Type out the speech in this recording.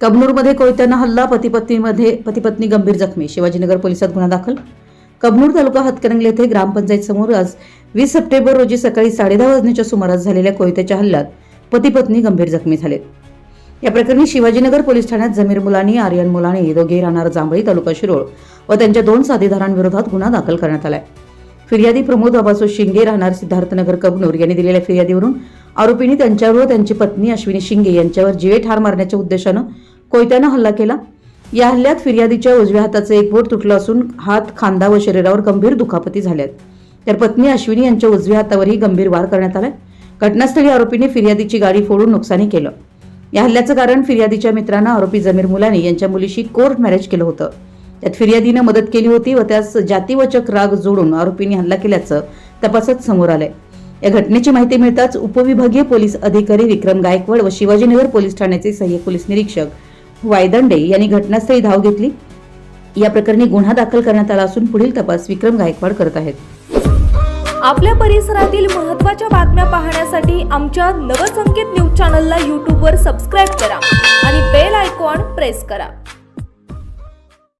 कबनूरमध्ये कोयत्यानं हल्ला पती पत्नीमध्ये पती पत्नी गंभीर जखमी शिवाजीनगर पोलिसात गुन्हा दाखल. कबनूर तालुका हातकणंगले येथे ग्रामपंचायत समोर आज वीस सप्टेंबर रोजी सकाळी साडेदहा वाजण्याच्या सुमारास झालेल्या कोयत्याच्या हल्ल्यात पती पत्नी गंभीर जखमी झाले. या प्रकरणी शिवाजीनगर पोलीस ठाण्यात जमीर मुलानी आर्यन मुलानी दोघे राहणार जांभळी तालुका शिरोळ व त्यांच्या दोन साथीदारांविरोधात गुन्हा दाखल करण्यात आलाय. फिर्यादी प्रमोद बाबासो शिंगे राहणार सिद्धार्थनगर कबनूर यांनी दिलेल्या फिर्यादीवरून आरोपींनी त्यांच्यावर व त्यांची पत्नी अश्विनी शिंगे यांच्यावर जीवे ठार मारण्याच्या उद्देशानं कोयत्यानं हल्ला केला. या हल्ल्यात फिर्यादीच्या उजव्या हाताचं एक बोट तुटलं असून हात खांदा व शरीरावर गंभीर दुखापती झाल्यात. तर पत्नी अश्विनी यांच्या उजव्या हातावरही गंभीर वार करण्यात आलाय. घटनास्थळी आरोपीने फिर्यादीची गाडी फोडून नुकसानी केलं. या हल्ल्याचं कारण फिर्यादीच्या मित्रांना आरोपी जमीर मुलानी यांच्या मुलीशी कोर्ट मॅरेज केलं होतं. त्यात फिर्यादीनं मदत केली होती व त्यास जातीवचक राग जोडून आरोपींनी हल्ला केल्याचं तपासात समोर आलंय. या घटनेची माहिती मिळताच उपविभागीय पोलीस अधिकारी विक्रम गायकवाड व शिवाजीनगर पोलीस ठाण्याचे सहाय्यक पोलीस निरीक्षक वायदंडे यांनी घटनास्थळी धाव घेतली. या प्रकरणी गुन्हा दाखल करण्यात आला असून पुढील तपास विक्रम गायकवाड करत आहेत. आपल्या परिसरातील महत्त्वाच्या बातम्या पाहण्यासाठी आमच्या नवसंकेत न्यूज चॅनलला यूट्यूबवर सबस्क्राईब करा आणि बेल आयकॉन प्रेस करा.